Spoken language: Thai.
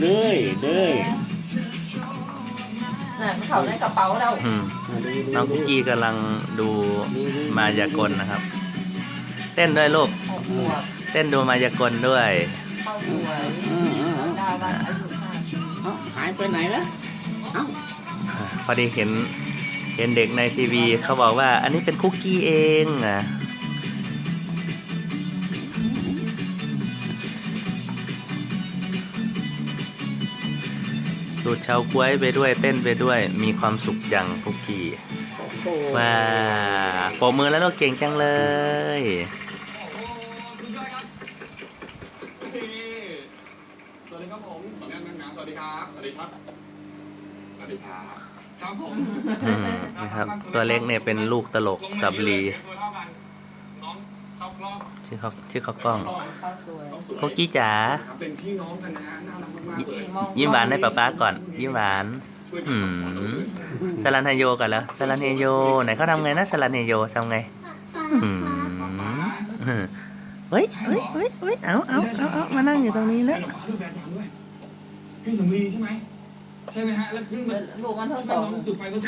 เนยเนยน่ะมันเขาในกระเป๋าเราอืมมาดูดูน้องคุกกี้กำลังดูมายากลนะครับ เต้นด้วยลูกหกบวกเต้นดูมายากลด้วย เข้าสวยเออเออเออดาวันอายุห้าเอ้าหายไปไหนแล้วเอ้าพอดีเห็นเห็นเด็กในทีวีเขาบอกว่า อันนี้เป็นคุกกี้เองอะ ดูดเชากล้วยไปด้วยเต้นไปด้วย มีความสุขอย่างคุกกี้โอ้โหว้าปรบมือแล้วเราเก่งจังเลยสวัสดีครับผมขออนุญาตนั่งน้ำสวัสดีครับสวัสดีครับสวัสดีครับครับผมอืมนะครับ ตัวเล็กเนี่ยเป็นลูกตลกสับลีตัวเท่ากันน้องเข้ารอบชื่อเขาชื่อเขากล้องเข้าสวย เขาสวยคุกกี้จ๋าครับเป็นพี่น้องกันนะฮะน่ารักมากๆเลยมองยิ้มหวานให้ป๊าป๊าก่อน ยิ้มหวานช่วยอืกันสอนเรามช่วยสลันเฮโยกันแล้วสลันเฮโยไหนเขาทำไงนะสลันเฮโยทำไงอืมเฮ้ยเฮ้ยเฮ้ยเฮ้ยเอาเอาเอาเอามานั่งอยู่ตรงนี้แล้วเดี๋ยวขอดูแบบอาจารย์ด้วยพี่สำลีใช่ไหมใช่ไหมฮะแล้วขึ้นมาลูกมันเท่าใช่ไหสมองน้องจุดไฟก็